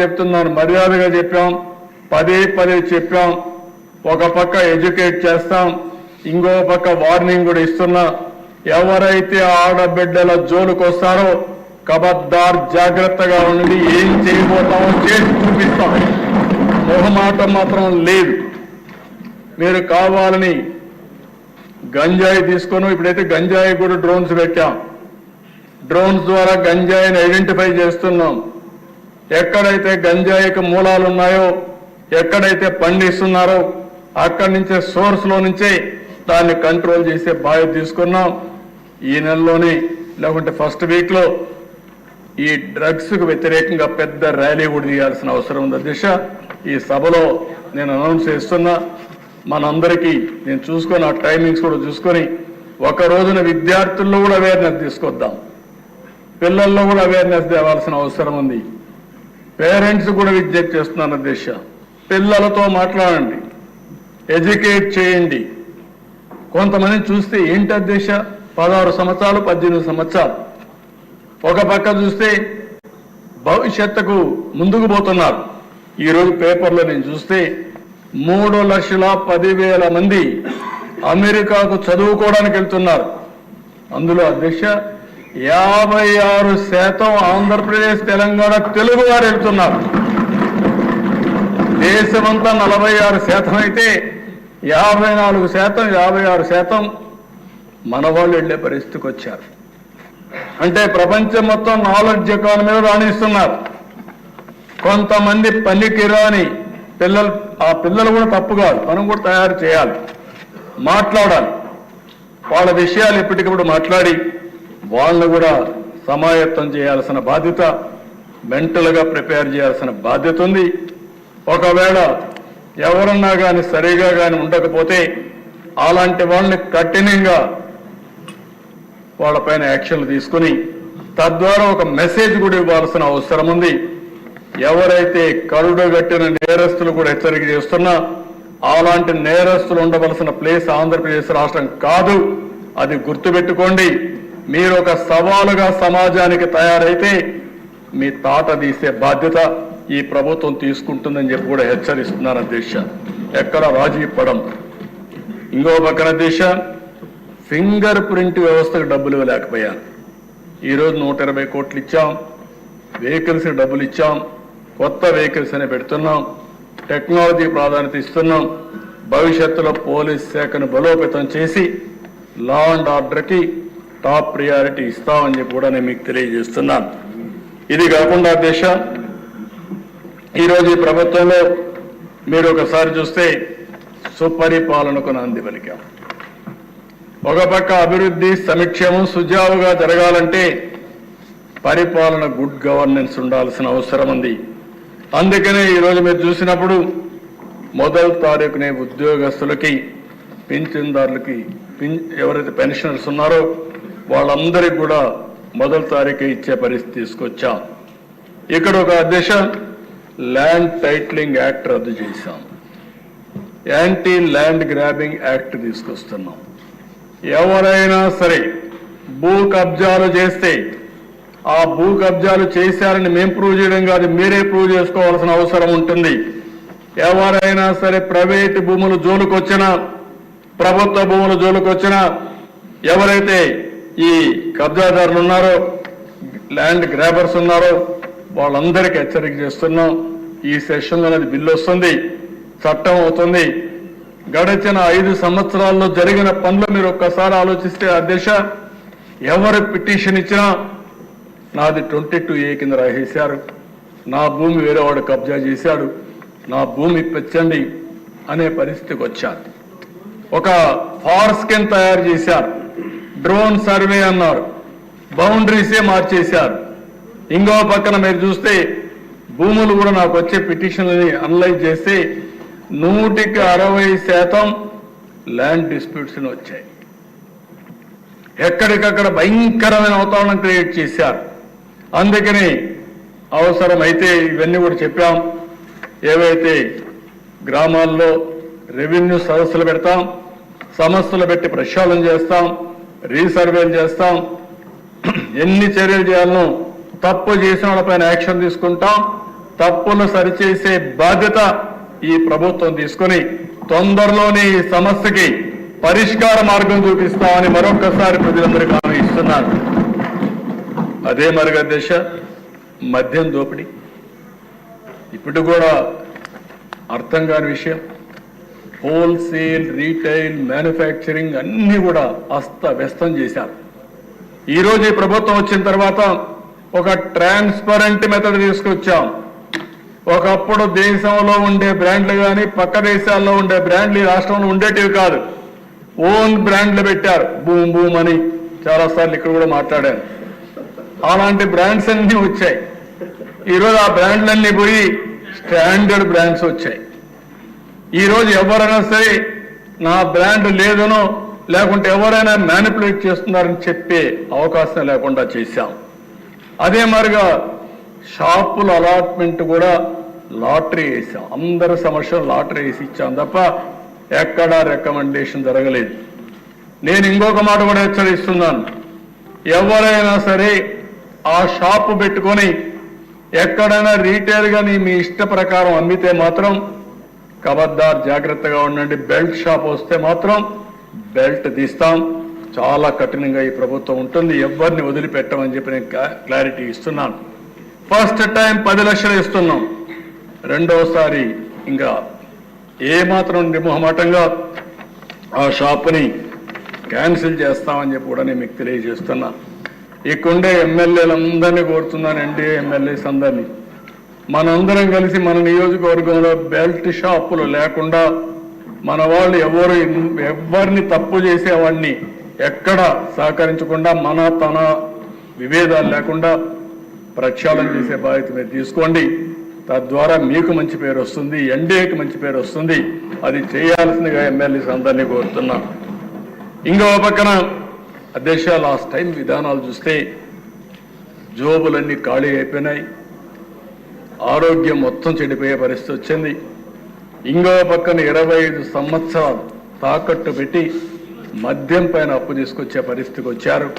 చెప్తున్నాను మర్యాదగా చెప్పాం పదే పదే చెప్పాం ఒక పక్క ఎడ్యుకేట్ చేస్తాం ఇంకో పక్క వార్నింగ్ కూడా ఇస్తున్నా. ఎవరైతే ఆడబిడ్డల జోలుకు వస్తారో కబద్దార్ జాగ్రత్తగా ఉండి ఏం చేయబోతామో చేసి చూపిస్తాం. మొహమాటం మాత్రం లేదు. మీరు కావాలని గంజాయి తీసుకొని ఇప్పుడైతే గంజాయి కూడా డ్రోన్స్ పెట్టాం. డ్రోన్స్ ద్వారా గంజాయిని ఐడెంటిఫై చేస్తున్నాం. ఎక్కడైతే గంజాయికి మూలాలు ఉన్నాయో ఎక్కడైతే పండిస్తున్నారో అక్కడి నుంచే సోర్స్లో నుంచే దాన్ని కంట్రోల్ చేసే బాధ్యత తీసుకున్నాం. ఈ నెలలోనే లేకుంటే ఫస్ట్ వీక్లో ఈ డ్రగ్స్కు వ్యతిరేకంగా పెద్ద ర్యాలీ కూడా తీయాల్సిన అవసరం ఉంది. దిశ ఈ సభలో నేను అనౌన్స్ చేస్తున్నా. మనందరికీ నేను చూసుకొని ఆ టైమింగ్స్ కూడా చూసుకొని ఒక రోజున విద్యార్థుల్లో కూడా అవేర్నెస్ తీసుకొద్దాం. పిల్లల్లో కూడా అవేర్నెస్ తేవాల్సిన అవసరం ఉంది. పేరెంట్స్ కూడా విజ్ఞప్తి చేస్తున్నాను దిశ పిల్లలతో మాట్లాడండి. ఎడ్యుకేట్ చేయండి. కొంతమంది చూస్తే ఏంటి అధ్యక్ష? పదహారు సంవత్సరాలు పద్దెనిమిది సంవత్సరాలు. ఒక పక్క చూస్తే భవిష్యత్తుకు ముందుకు పోతున్నారు. ఈరోజు పేపర్లో నేను చూస్తే మూడు లక్షల పదివేల మంది అమెరికాకు చదువుకోవడానికి వెళ్తున్నారు. అందులో అధ్యక్ష యాభై ఆరు శాతం ఆంధ్రప్రదేశ్ తెలంగాణ తెలుగు వారు వెళ్తున్నారు. దేశమంతా నలభై ఆరు శాతం అయితే యాభై నాలుగు శాతం యాభై ఆరు శాతం మన వాళ్ళు వెళ్ళే పరిస్థితికి వచ్చారు. అంటే ప్రపంచం మొత్తం నాలెడ్జ్ ఎకానమీలో రాణిస్తున్నారు. కొంతమంది పనికి రాని పిల్లలు ఆ పిల్లలు కూడా తప్పు కాదు. మనం కూడా తయారు చేయాలి. మాట్లాడాలి. వాళ్ళ విషయాలు ఎప్పటికప్పుడు మాట్లాడి వాళ్ళను కూడా సమాయత్తం చేయాల్సిన బాధ్యత మెంటల్గా ప్రిపేర్ చేయాల్సిన బాధ్యత ఉంది. ఒకవేళ ఎవరన్నా కానీ సరిగా కానీ ఉండకపోతే అలాంటి వాళ్ళని కఠినంగా వాళ్ళపైన యాక్షన్లు తీసుకుని తద్వారా ఒక మెసేజ్ కూడా ఇవ్వాల్సిన అవసరం ఉంది. ఎవరైతే కరుడుగట్టిన నేరస్తులు కూడా హెచ్చరిక చేస్తున్నా అలాంటి నేరస్తులు ఉండవలసిన ప్లేస్ ఆంధ్రప్రదేశ్ రాష్ట్రం కాదు. అది గుర్తుపెట్టుకోండి. మీరు ఒక సవాలుగా సమాజానికి తయారైతే మీ తాట తీసే బాధ్యత ఈ ప్రభుత్వం తీసుకుంటుందని చెప్పి కూడా హెచ్చరిస్తున్నాను అధ్యక్ష. ఎక్కడ రాజీ పడం ఇంకో పక్కన అధ్యక్ష ఫింగర్ ప్రింట్ వ్యవస్థకు డబ్బులు ఇవ్వలేకపోయాను ఈరోజు నూట ఇరవై కోట్లు ఇచ్చాం వెహికల్స్కి డబ్బులు ఇచ్చాం కొత్త వెహికల్స్ అని పెడుతున్నాం టెక్నాలజీ ప్రాధాన్యత ఇస్తున్నాం భవిష్యత్తులో పోలీస్ శాఖను బలోపేతం చేసి లా అండ్ ఆర్డర్కి టాప్ ప్రియారిటీ ఇస్తామని చెప్పి కూడా నేను మీకు తెలియజేస్తున్నాను ఇది కాకుండా దేశ ఈరోజు ఈ ప్రభుత్వంలో మీరు ఒకసారి చూస్తే సుపరిపాలనకు నాంది పలికాం. ఒక పక్క అభివృద్ధి సమీక్షము సుజావుగా జరగాలంటే పరిపాలన గుడ్ గవర్నెన్స్ ఉండాల్సిన అవసరం ఉంది. అందుకనే ఈరోజు మీరు చూసినప్పుడు మొదటి తారీఖునే ఉద్యోగస్తులకి పింఛన్దారులకి పిన్ ఎవరైతే పెన్షనర్స్ ఉన్నారో వాళ్ళందరికీ కూడా మొదటి తారీఖు ఇచ్చే పరిస్థితి తీసుకొచ్చాం. ఇక్కడ ఒక అధ్యక్ష ల్యాండ్ టైట్లింగ్ యాక్ట్ రద్దు చేశాం. యాంటీ ల్యాండ్ గ్రాబింగ్ యాక్ట్ తీసుకొస్తున్నాం. ఎవరైనా సరే భూ కబ్జాలు చేస్తే ఆ భూ కబ్జాలు చేశారని మేము ప్రూవ్ చేయడం కాదు మీరే ప్రూవ్ చేసుకోవాల్సిన అవసరం ఉంటుంది. ఎవరైనా సరే ప్రైవేటు భూములు జోలుకొచ్చినా ప్రభుత్వ భూములు జోలుకొచ్చినా ఎవరైతే ఈ కబ్జాదారులు ఉన్నారో ల్యాండ్ గ్రాబర్స్ ఉన్నారో వాళ్ళందరికీ హెచ్చరిక చేస్తున్నాం. ఈ సెషన్లో అనేది బిల్లు వస్తుంది చట్టం అవుతుంది. గడిచిన ఐదు సంవత్సరాల్లో జరిగిన పనులు మీరు ఒక్కసారి ఆలోచిస్తే అధ్యక్ష ఎవరు పిటిషన్ ఇచ్చినా నాది ట్వంటీ టూ ఏ కింద రాసేశారు. నా భూమి వేరేవాడు కబ్జా చేశాడు. నా భూమి పెంచండి అనే పరిస్థితికి వచ్చారు. ఒక ఫార్స్కెన్ తయారు చేశారు. డ్రోన్ సర్వే అన్నారు. బౌండరీసే మార్చేశారు. ఇంకో పక్కన మీరు చూస్తే భూములు కూడా నాకు వచ్చే పిటిషన్లని అనలైజ్ చేస్తే నూటికి అరవై శాతం ల్యాండ్ డిస్ప్యూట్స్ని వచ్చాయి. ఎక్కడికక్కడ భయంకరమైన వాతావరణం క్రియేట్ చేశారు. అందుకని అవసరమైతే ఇవన్నీ కూడా చెప్పాం. ఏవైతే గ్రామాల్లో రెవెన్యూ సదస్సులు పెడతాం సమస్యలు పెట్టి ప్రక్షాళన చేస్తాం రీసర్వేలు చేస్తాం. ఎన్ని చర్యలు చేయాలనో తప్పు చేసిన వాళ్ళపైన యాక్షన్ తీసుకుంటాం. తప్పులు సరిచేసే బాధ్యత ఈ ప్రభుత్వం తీసుకొని తొందరలోనే ఈ సమస్యకి పరిష్కార మార్గం చూపిస్తామని మరొకసారి ప్రజలందరికీ హామీ ఇస్తున్నారు అదే మరుగ దశ మద్యం దోపిడీ. ఇప్పుడు కూడా అర్థం కాని విషయం. హోల్సేల్ రీటైల్ మ్యానుఫ్యాక్చరింగ్ అన్ని కూడా అస్తవ్యస్తం చేశారు. ఈ రోజు ఈ ప్రభుత్వం వచ్చిన తర్వాత ఒక ట్రాన్స్పరెంట్ మెథడ్ తీసుకొచ్చాం. ఒకప్పుడు దేశంలో ఉండే బ్రాండ్లు కానీ పక్క దేశాల్లో ఉండే బ్రాండ్లు ఈ రాష్ట్రంలో ఉండేటివి కాదు. ఓన్ బ్రాండ్లు పెట్టారు. బూమ్ బూమ్ అని చాలాసార్లు ఇక్కడ కూడా మాట్లాడాను. అలాంటి బ్రాండ్స్ అన్ని వచ్చాయి. ఈరోజు ఆ బ్రాండ్లన్నీ పోయి స్టాండర్డ్ బ్రాండ్స్ వచ్చాయి. ఈరోజు ఎవరైనా సరే నా బ్రాండ్ లేదనో లేకుంటే ఎవరైనా మ్యానిపులేట్ చేస్తున్నారని చెప్పే అవకాశం లేకుండా చేశాం. అదే మరిగా షాపుల అలాట్మెంట్ కూడా లాటరీ వేసాం. అందరి సమస్యలు లాటరీ వేసి ఇచ్చాం తప్ప ఎక్కడా రికమెండేషన్ జరగలేదు. నేను ఇంకొక మాట కూడా హెచ్చరిస్తున్నాను. ఎవరైనా సరే ఆ షాపు పెట్టుకొని ఎక్కడైనా రీటైల్గా మీ ఇష్ట ప్రకారం అమ్మితే మాత్రం కబద్దార్ జాగ్రత్తగా ఉండండి. బెల్ట్ షాప్ వస్తే మాత్రం బెల్ట్ తీస్తాం. చాలా కఠినంగా ఈ ప్రభుత్వం ఉంటుంది. ఎవరిని వదిలిపెట్టమని చెప్పి నేను క్లా- క్లారిటీ ఇస్తున్నాను. ఫస్ట్ టైం పది లక్షలు ఇస్తున్నాం. రెండోసారి ఇంకా ఏమాత్రం మాత్రం నిర్మోహమాటంగా ఆ షాపుని క్యాన్సిల్ చేస్తామని చెప్పి కూడా నేను మీకు తెలియజేస్తున్నా. ఇక్కడుండే ఎమ్మెల్యేలందరినీ కోరుతున్నాను. ఎన్డీఏ ఎమ్మెల్యేస్ అందరినీ. మనందరం కలిసి మన నియోజకవర్గంలో బెల్ట్ షాపులు లేకుండా మన వాళ్ళు ఎవరు ఎవరిని తప్పు చేసేవాడిని ఎక్కడ సహకరించకుండా మన తన విభేదాలు లేకుండా ప్రక్షాళన చేసే బాధ్యత మీరు తీసుకోండి. తద్వారా మీకు మంచి పేరు వస్తుంది ఎన్డీఏకి మంచి పేరు వస్తుంది. అది చేయాల్సిందిగా ఎమ్మెల్యేస్ అందరినీ కోరుతున్నా. ఇంకో పక్కన అధ్యక్ష లాస్ట్ టైం విధానాలు చూస్తే జోబులన్నీ ఖాళీ అయిపోయినాయి. ఆరోగ్యం మొత్తం చెడిపోయే పరిస్థితి వచ్చింది. ఇంకో పక్కన ఇరవై ఐదు సంవత్సరాలు తాకట్టు పెట్టి మద్యం పైన అప్పు తీసుకొచ్చే పరిస్థితికి వచ్చారు.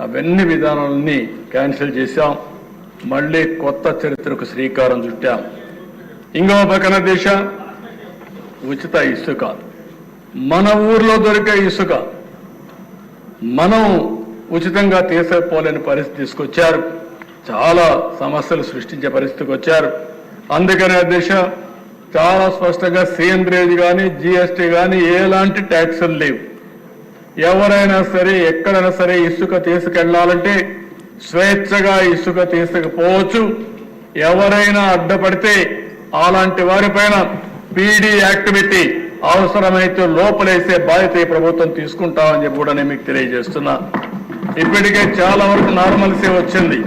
అవన్నీ విధానాలన్నీ క్యాన్సిల్ చేశాం. మళ్ళీ కొత్త చరిత్రకు శ్రీకారం చుట్టాం. ఇంకో పక్కన దేశ ఉచిత ఇసుక. మన ఊర్లో దొరికే ఇసుక. మనం ఉచితంగా తీసుకుపోలేని పరిస్థితి తీసుకొచ్చారు. చాలా సమస్యలు సృష్టించే పరిస్థితికి వచ్చారు. అందుకనే అధ్యక్ష చాలా స్పష్టంగా సేంద్రేజ్ కానీ జిఎస్టీ కానీ ఎలాంటి ట్యాక్సులు లేవు. ఎవరైనా సరే ఎక్కడైనా సరే ఇసుక తీసుకెళ్ళాలంటే స్వేచ్ఛగా ఇసుక తీసుకుపోవచ్చు. ఎవరైనా అడ్డపడితే అలాంటి వారిపైన పీడీ యాక్ట్ పెట్టి అవసరమైతే లోపలేసే బాధ్యత ఈ ప్రభుత్వం తీసుకుంటామని చెప్పి కూడా నేను మీకు తెలియజేస్తున్నా. ఇప్పటికే చాలా వరకు నార్మల్సీ వచ్చింది.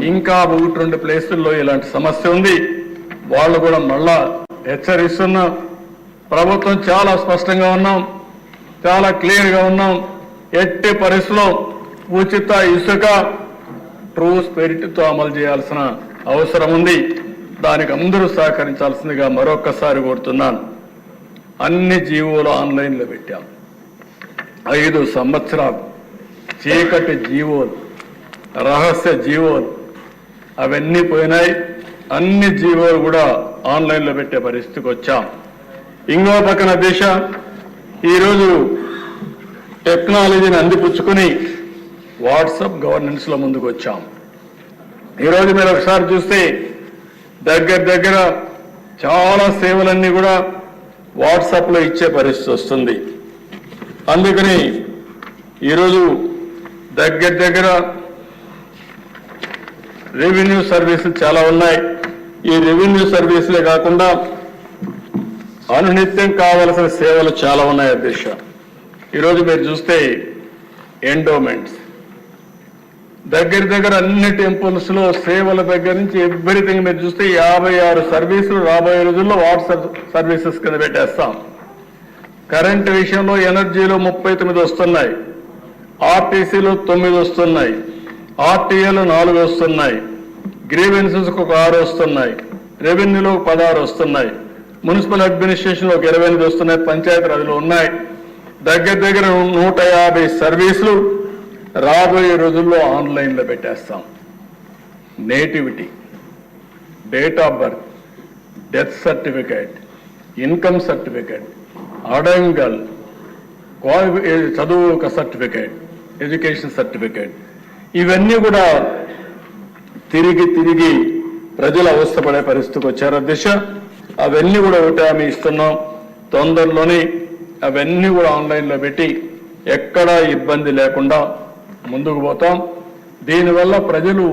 ఇంకా ఒకటి రెండు ప్లేసుల్లో ఇలాంటి సమస్య ఉంది. వాళ్ళు కూడా మళ్ళా హెచ్చరిస్తున్నాం. ప్రభుత్వం చాలా స్పష్టంగా ఉన్నాం. చాలా క్లియర్గా ఉన్నాం. ఎట్టి పరిస్థితిలో ఉచిత ఇసుక ట్రూ స్పిరిట్తో అమలు చేయాల్సిన అవసరం ఉంది. దానికి అందరూ సహకరించాల్సిందిగా మరొక్కసారి కోరుతున్నాను. అన్ని జీవోలు ఆన్లైన్లో పెట్టాం. ఐదు సంవత్సరాలు చీకటి జీవోలు రహస్య జీవోలు అవన్నీ పోయినాయి. అన్ని జీవోలు కూడా ఆన్లైన్లో పెట్టే పరిస్థితికి వచ్చాం. ఇంకో పక్కన దేశ ఈరోజు టెక్నాలజీని అందిపుచ్చుకుని వాట్సాప్ గవర్నెన్స్లో ముందుకు వచ్చాం. ఈరోజు మీరు ఒకసారి చూస్తే దగ్గర దగ్గర చాలా సేవలన్నీ కూడా వాట్సాప్లో ఇచ్చే పరిస్థితి వస్తుంది. అందుకని ఈరోజు దగ్గర దగ్గర రెవెన్యూ సర్వీసులు చాలా ఉన్నాయి. ఈ రెవెన్యూ సర్వీసులే కాకుండా అనునిత్యం కావలసిన సేవలు చాలా ఉన్నాయి అధ్యక్ష. ఈరోజు మీరు చూస్తే ఎండోమెంట్స్. దగ్గర దగ్గర అన్ని టెంపుల్స్లో సేవల దగ్గర నుంచి ఎవ్రీథింగ్ మీరు చూస్తే యాభై ఆరు సర్వీసులు రాబోయే రోజుల్లో వాట్సాప్ సర్వీసెస్ కింద పెట్టేస్తాం. కరెంట్ విషయంలో ఎనర్జీలో ముప్పై తొమ్మిది వస్తున్నాయి. ఆర్టీసీలో తొమ్మిది వస్తున్నాయి. ఆర్టీఏలు నాలుగు వస్తున్నాయి. గ్రీవెన్సెస్కి ఒక ఆరు వస్తున్నాయి. రెవెన్యూలో పదహారు వస్తున్నాయి. మున్సిపల్ అడ్మినిస్ట్రేషన్ ఒక ఇరవై ఎనిమిది వస్తున్నాయి. పంచాయతీ రాజులు ఉన్నాయి. దగ్గర దగ్గర నూట యాభై సర్వీసులు రాబోయే రోజుల్లో ఆన్లైన్లో పెట్టేస్తాం. Nativity date of birth death certificate income certificate adangal క్వాలి చదువు ఒక సర్టిఫికేట్ ఎడ్యుకేషన్ సర్టిఫికేట్ ఇవన్నీ కూడా తిరిగి తిరిగి ప్రజలు అవస్థపడే పరిస్థితికి వచ్చారు. దిశ అవన్నీ కూడా ఒకటి హామీ ఇస్తున్నాం. తొందరలోనే అవన్నీ కూడా ఆన్లైన్లో పెట్టి ఎక్కడా ఇబ్బంది లేకుండా ముందుకు పోతాం. దీనివల్ల ప్రజలు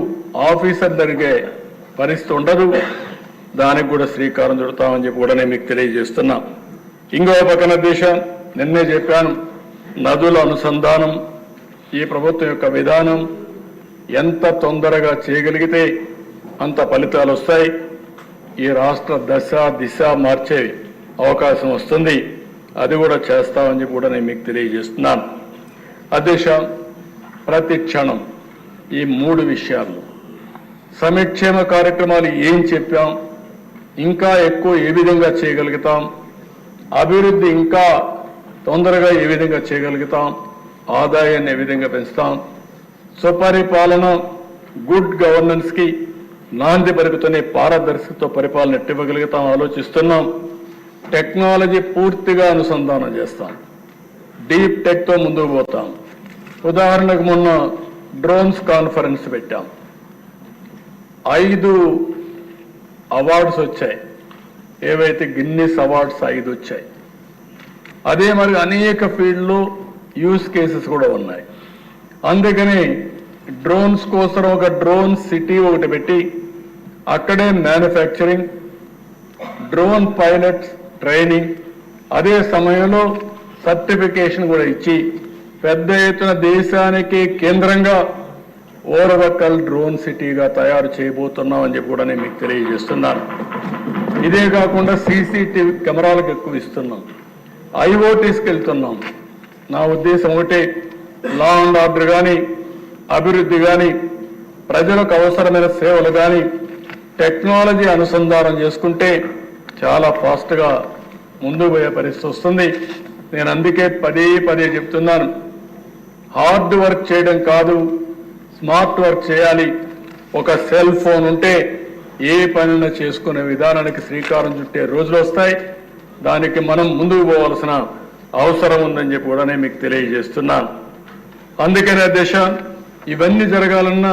ఆఫీసర్ జరిగే పరిస్థితి ఉండదు. దానికి కూడా శ్రీకారం చుడతామని చెప్పి కూడా నేను మీకు తెలియజేస్తున్నా. ఇంకో పక్కన దిశ నిన్నే చెప్పాను నదుల అనుసంధానం ఈ ప్రభుత్వం యొక్క విధానం ఎంత తొందరగా చేయగలిగితే అంత ఫలితాలు వస్తాయి. ఈ రాష్ట్ర దశ దిశ మార్చే అవకాశం వస్తుంది. అది కూడా చేస్తామని చెప్పి కూడా నేను మీకు తెలియజేస్తున్నాను. అధ్యక్ష ప్రతి క్షణం ఈ మూడు విషయాలు. సమక్షేమ కార్యక్రమాలు ఏం చెప్పాం? ఇంకా ఎక్కువ ఏ విధంగా చేయగలుగుతాం? అభివృద్ధి ఇంకా తొందరగా ఏ విధంగా చేయగలుగుతాం? ఆదాయాన్ని ఏ విధంగా పెంచుతాం? సుపరిపాలన గుడ్ గవర్నెన్స్కి నాంది పలుకుతూనే పారదర్శకతో పరిపాలన ఎట్టివ్వగలుగుతాం ఆలోచిస్తున్నాం. టెక్నాలజీ పూర్తిగా అనుసంధానం చేస్తాం. డీప్ టెక్తో ముందుకు పోతాం. ఉదాహరణకు మొన్న డ్రోన్స్ కాన్ఫరెన్స్ పెట్టాం. ఐదు అవార్డ్స్ వచ్చాయి. ఏవైతే గిన్నిస్ అవార్డ్స్ ఐదు వచ్చాయి. అదే మరి అనేక ఫీల్డ్లో యూస్ కేసెస్ కూడా ఉన్నాయి. అందుకని డ్రోన్స్ కోసం ఒక డ్రోన్ సిటీ ఒకటి పెట్టి అక్కడే మ్యానుఫ్యాక్చరింగ్ డ్రోన్ పైలట్స్ ట్రైనింగ్ అదే సమయంలో సర్టిఫికేషన్ కూడా ఇచ్చి పెద్ద ఎత్తున దేశానికి కేంద్రంగా ఓరవకల్ డ్రోన్ సిటీగా తయారు చేయబోతున్నాం అని చెప్పి కూడా నేను మీకు తెలియజేస్తున్నాను. ఇదే కాకుండా సీసీటీవీ కెమెరాలకు ఎక్కువ ఇస్తున్నాం. ఐఓటీస్కి వెళ్తున్నాం. నా ఉద్దేశం ఒకటే లా అండ్ ఆర్డర్ కానీ అభివృద్ధి కానీ ప్రజలకు అవసరమైన సేవలు కానీ టెక్నాలజీ అనుసంధానం చేసుకుంటే చాలా ఫాస్ట్గా ముందుకు పోయే పరిస్థితి వస్తుంది. నేను అందుకే పదే పదే చెప్తున్నాను. హార్డ్ వర్క్ చేయడం కాదు స్మార్ట్ వర్క్ చేయాలి. ఒక సెల్ ఫోన్ ఉంటే ఏ పనిన చేసుకునే విధానానికి శ్రీకారం చుట్టే రోజులు వస్తాయి. దానికి మనం ముందుకు పోవాల్సిన అవసరం ఉందని చెప్పి కూడా నేను మీకు తెలియజేస్తున్నాను. అందుకనే దిశ ఇవన్నీ జరగాలన్నా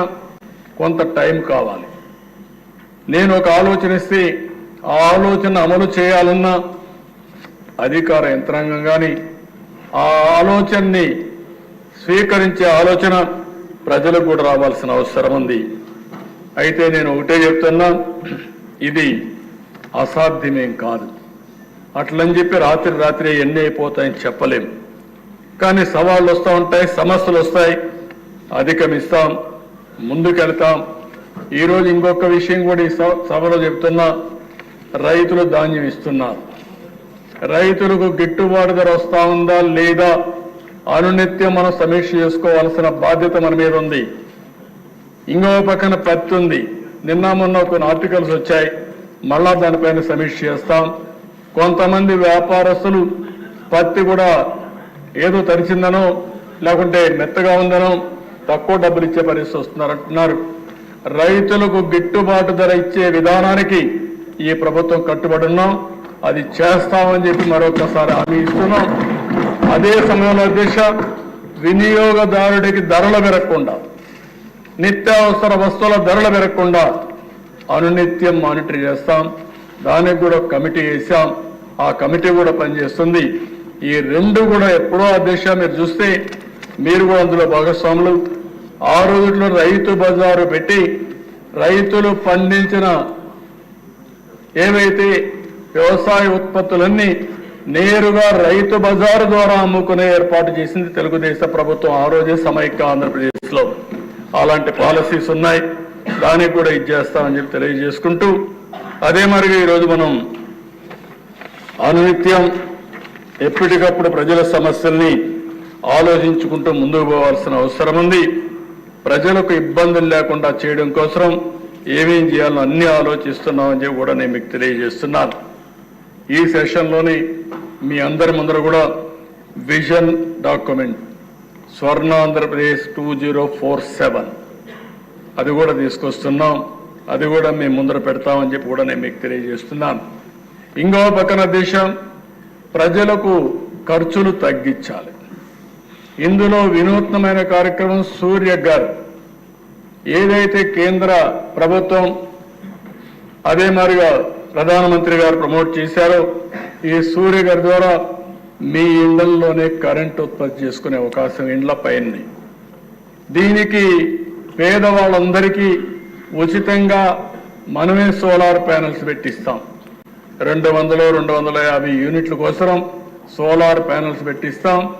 కొంత టైం కావాలి. నేను ఒక ఆలోచన ఇస్తే ఆ ఆలోచన అమలు చేయాలన్నా అధికార యంత్రాంగం కానీ ఆ ఆలోచనని స్వీకరించే ఆలోచన ప్రజలకు కూడా రావాల్సిన అవసరం ఉంది. అయితే నేను ఒకటే చెప్తున్నా ఇది అసాధ్యమేం కాదు. అట్లని చెప్పి రాత్రి రాత్రి ఎన్ని అయిపోతాయని చెప్పలేం. కానీ సవాళ్ళు వస్తూ ఉంటాయి సమస్యలు వస్తాయి. అధిగమిస్తాం ముందుకెళ్తాం. ఈరోజు ఇంకొక విషయం కూడా ఈ సభలో చెప్తున్నా. రైతులు ధాన్యం ఇస్తున్నారు. రైతులకు గిట్టుబాటు ధర వస్తా ఉందా లేదా అనునిత్యం మనం సమీక్ష చేసుకోవాల్సిన బాధ్యత మన మీద ఉంది. ఇంకో పక్కన పత్తి ఉంది. నిన్న మొన్న కొన్ని ఆర్టికల్స్ వచ్చాయి. మళ్ళా దానిపైన సమీక్ష చేస్తాం. కొంతమంది వ్యాపారస్తులు పత్తి కూడా ఏదో తరిచిందనో లేకుంటే మెత్తగా ఉందనో తక్కువ డబ్బులు ఇచ్చే పరిస్థితి వస్తున్నారంటున్నారు రైతులకు గిట్టుబాటు ధర ఇచ్చే విధానానికి ఈ ప్రభుత్వం కట్టుబడి ఉన్నాం. అది చేస్తామని చెప్పి మరొకసారి హామీ ఇస్తున్నాం. అదే సమయంలో దిశ వినియోగదారుడికి ధరలు పెరగకుండా నిత్యావసర వస్తువుల ధరలు పెరగకుండా అనునిత్యం మానిటర్ చేస్తాం. దానికి కూడా కమిటీ వేసాం ఆ కమిటీ కూడా పనిచేస్తుంది. ఈ రెండు కూడా ఎప్పుడో ఆ దిశ మీరు చూస్తే మీరు కూడా అందులో భాగస్వాములు. ఆ రోజుల్లో రైతు బజారు పెట్టి రైతులు పండించిన ఏవైతే వ్యవసాయ ఉత్పత్తులన్నీ నేరుగా రైతు బజారు ద్వారా అమ్ముకునే ఏర్పాటు చేసింది తెలుగుదేశం ప్రభుత్వం ఆ రోజే సమైక్య ఆంధ్రప్రదేశ్లో. అలాంటి పాలసీస్ ఉన్నాయి. దానికి కూడా ఇది చేస్తామని చెప్పి తెలియజేసుకుంటూ అదే మరి ఈరోజు మనం అనునిత్యం ఎప్పటికప్పుడు ప్రజల సమస్యల్ని ఆలోచించుకుంటూ ముందుకు పోవాల్సిన అవసరం ఉంది. ప్రజలకు ఇబ్బందులు లేకుండా చేయడం కోసం ఏమేం చేయాలో అన్ని ఆలోచిస్తున్నామని చెప్పి కూడా నేను మీకు తెలియజేస్తున్నాను. ఈ సెషన్లోని మీ అందరి ముందర కూడా vision document Swarna Andhra Pradesh two zero four seven అది కూడా తీసుకొస్తున్నాం. అది కూడా మేము ముందర పెడతామని చెప్పి కూడా నేను మీకు తెలియజేస్తున్నాను. ఇంకో పక్కన దేశం ప్రజలకు ఖర్చులు తగ్గించాలి. ఇందులో వినూత్నమైన కార్యక్రమం సూర్య గర్. ఏదైతే కేంద్ర ప్రభుత్వం అదే మాదిరిగా ప్రధానమంత్రి గారు ప్రమోట్ చేశారో ఈ సూర్య గారి ద్వారా మీ ఇళ్ళలోనే కరెంట్ ఉత్పత్తి చేసుకునే అవకాశం ఇండ్ల పైన దీనికి పేదవాళ్ళందరికీ ఉచితంగా మనమే సోలార్ ప్యానెల్స్ పెట్టిస్తాం. రెండు వందలు రెండు వందల యాభై యూనిట్ల కోసరం సోలార్ ప్యానల్స్ పెట్టిస్తాం.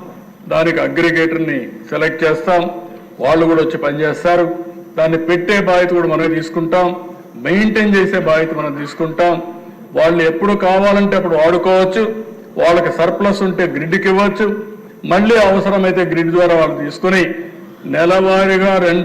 దానికి అగ్రిగేటర్ని సెలెక్ట్ చేస్తాం. వాళ్ళు కూడా వచ్చి పనిచేస్తారు. దాన్ని పెట్టే బాధ్యత కూడా మనమే తీసుకుంటాం. మెయింటైన్ చేసే బాధ్యత మనం తీసుకుంటాం. వాళ్ళు ఎప్పుడు కావాలంటే అప్పుడు వాడుకోవచ్చు. వాళ్ళకి సర్ప్లస్ ఉంటే గ్రిడ్కి ఇవ్వచ్చు. మళ్ళీ అవసరమైతే గ్రిడ్ ద్వారా వాళ్ళు తీసుకుని నెలవారీగా రెండు